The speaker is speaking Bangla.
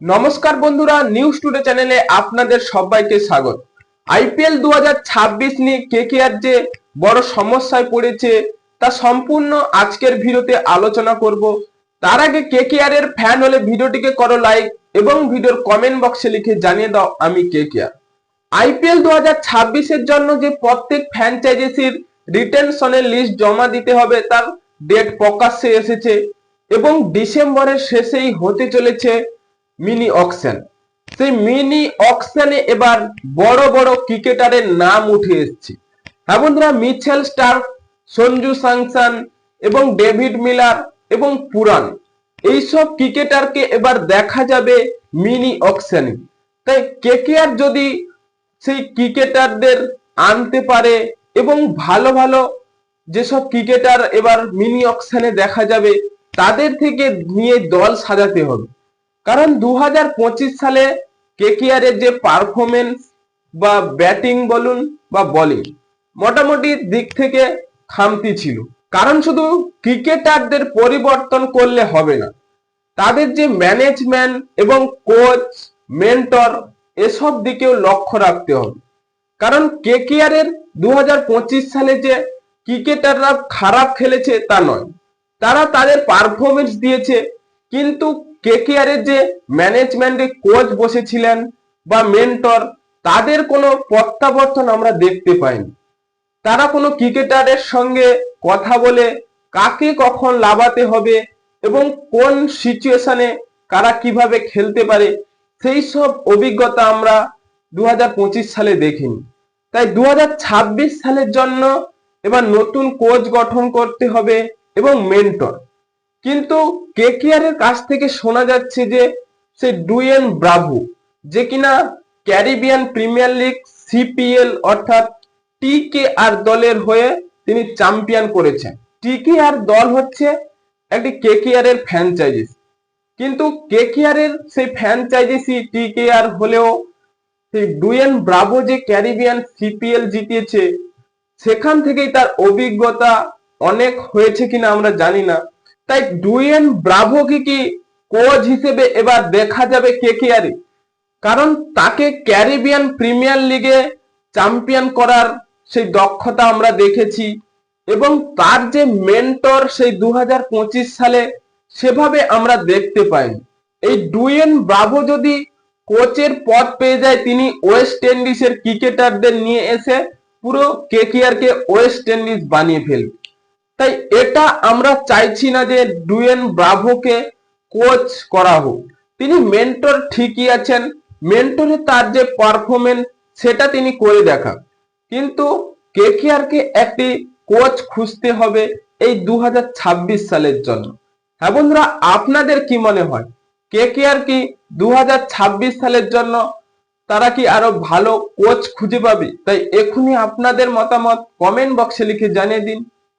নমস্কার বন্ধুরা নিউজ টুডে চ্যানেলে আপনাদের সবাইকে স্বাগত। আইপিএল দু নিয়ে কেকেআর যে বড় সমস্যায় পড়েছে, তা সম্পূর্ণ আজকের ভিডিওতে আলোচনা করব। তার আগে কেকেআর এর ফ্যান হলে ভিডিওটিকে করো লাইক এবং ভিডিওর কমেন্ট বক্সে লিখে জানিয়ে দাও আমি কেকেআর আইপিএল দু এর জন্য যে প্রত্যেক ফ্র্যাঞ্চাইজিসির রিটেনশনের লিস্ট জমা দিতে হবে, তার ডেট প্রকাশ্যে এসেছে এবং ডিসেম্বরের শেষেই হতে চলেছে। মিনি অকশন সেই মিনি অকশনে এবার বড় বড় ক্রিকেটারের নাম উঠে এসছে। হ্যাঁ বন্ধুরা, মিচেল স্টার সঞ্জু স্যামসন এবং ডেভিড মিলার এবং পুরান। এইসব ক্রিকেটারকে এবার দেখা যাবে মিনি অকশনে তাই কেকেআর যদি সেই ক্রিকেটারদের আনতে পারে এবং ভালো ভালো যেসব ক্রিকেটার এবার মিনি অকশনে দেখা যাবে, তাদের থেকে নিয়ে দল সাজাতে হবে। কারণ দু হাজার পঁচিশ সালে কেকেআর এর যে পারফরমেন্স বা ব্যাটিং বলুন বা বলিং মোটামুটি দিক থেকে খামতি ছিল। কারণ শুধু ক্রিকেটারদের পরিবর্তন করলে হবে না। তাদের যে ম্যানেজমেন্ট এবং কোচ মেন্টর এসব দিকেও লক্ষ্য রাখতে হবে। কারণ কেকেআর এর দু হাজার পঁচিশ সালে যে ক্রিকেটাররা খারাপ খেলেছে তা নয়। তারা তাদের পারফরমেন্স দিয়েছে, কিন্তু কেকেআর এর যে ম্যানেজমেন্টে কোচ বসেছিলেন বা মেন্টর তাদের কোনো প্রত্যাবর্তন আমরা দেখতে পাইনি। তারা কোনো ক্রিকেটারের সঙ্গে কথা বলে কাকে কখন লাভাতে হবে এবং কোন সিচুয়েশনে কারা কীভাবে খেলতে পারে, সেই সব অভিজ্ঞতা আমরা দু হাজার পঁচিশ সালে দেখিনি। তাই দু হাজার ছাব্বিশ সালের জন্য এবার নতুন কোচ গঠন করতে হবে এবং মেন্টর কিন্তু কেকেআর এর কাছ থেকে শোনা যাচ্ছে যে সে ডুয়েন ব্রাভু, যে কিনা ক্যারিবিয়ান প্রিমিয়ার লিগ, সিপিএল অর্থাৎ টিকে আর দলের হয়ে তিনি চ্যাম্পিয়ন করেছেন। টিকে আর দল হচ্ছে একটি কেকেআর এর ফ্র্যাঞ্চাইজিস কিন্তু কেকেআর এর সেই ফ্র্যাঞ্চাইজিসি টিকে আর হলেও সেই ডুয়েন ব্রাভো যে ক্যারিবিয়ান সিপিএল জিতিয়েছে, সেখান থেকেই তার অভিজ্ঞতা অনেক হয়েছে কিনা আমরা জানি না। তাই ডুয়েন ব্রাভোকে কি কোচ হিসেবে এবার দেখা যাবে কে কেকেআরে কারণ তাকে ক্যারিবিয়ান প্রিমিয়ার লিগে চ্যাম্পিয়ন করার সেই দক্ষতা আমরা দেখেছি এবং তার যে মেন্টর সেই দু হাজার পঁচিশ সালে সেভাবে আমরা দেখতে পাই। এই ডুয়েন ব্রাভো যদি কোচের পদ পেয়ে যায়, তিনি ওয়েস্ট ইন্ডিজের ক্রিকেটারদের নিয়ে এসে পুরো কেকেআর কে ওয়েস্ট ইন্ডিজ বানিয়ে ফেলবে। তাই এটা আমরা চাইছি না যে ডুয়েন ব্রাভোকে কোচ করা হোক। তিনি মেন্টর ঠিকই আছেন মেন্টরে তার যে পারফরমেন্স সেটা তিনি করে দেখান কিন্তু কেকেআর কে একটি কোচ খুঁজতে হবে এই দু হাজার ছাব্বিশ সালের জন্য। হ্যাঁ বন্ধুরা, আপনাদের কি মনে হয়? কেকেআর কি দু হাজার ছাব্বিশ সালের জন্য তারা কি আরও ভালো কোচ খুঁজে পাবে? তাই এখনই আপনাদের মতামত কমেন্ট বক্সে লিখে জানিয়ে দিন।